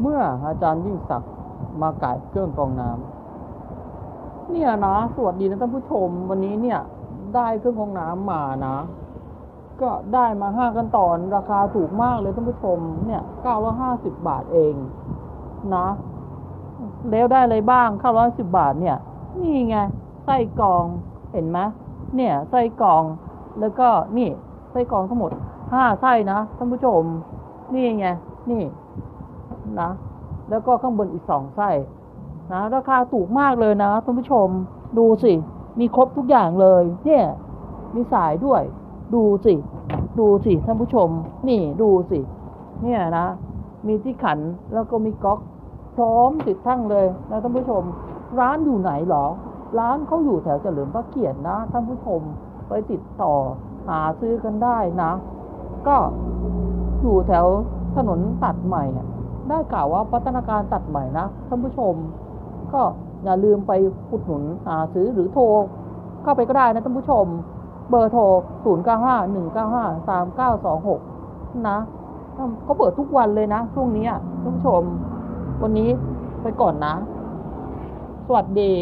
เมื่ออาจารย์ยิ่งศักดิ์มาก่ายเครื่องกรองน้ำเนี่ยนะ สวัสดีนะท่านผู้ชม วันนี้เนี่ย ได้เครื่องกรองน้ำมานะ ก็ได้มาห้าขั้นตอนราคาถูกมากเลยท่านผู้ชม เนี่ยเก้าร้อยห้าสิบบาทเองนะ แล้วได้อะไรบ้างเก้าร้อยสิบบาทเนี่ย นี่ไงไส้กรองเห็นไหมเนี่ยไส้กรองแล้วก็นี่ไส้กรองทั้งหมดห้าไส้นะท่านผู้ชม นี่ไงนี่ นะ แล้วก็ข้างบนอีกสองไส้นะราคาถูกมากเลยนะท่านผู้ชมดูสิ มีครบทุกอย่างเลย เนี่ยมีสายด้วย ดูสิ ดูสิท่านผู้ชม นี่ดูสิ เนี่ยนะ มีที่ขันแล้วก็มีก๊อกพร้อมติดทั้งเลยนะท่านผู้ชม ร้านอยู่ไหนหรอ ร้านเขาอยู่แถวเฉลิมพระเกียรตินะท่านผู้ชมไปติดต่อหาซื้อกันได้นะ ก็อยู่แถวถนนตัดใหม่ ได้กล่าวว่าพัฒนาการตัดใหม่นะท่านผู้ชม ก็อย่าลืมไปอุดหนุนหาซื้อหรือโทร เข้าไปก็ได้นะท่านผู้ชม เบอร์โทร 0 9 5 1 9 5 3 9 2 6 นะเขาเปิดทุกวันเลยนะ ช่วงนี้ท่านผู้ชม วันนี้ไปก่อนนะ สวัสดี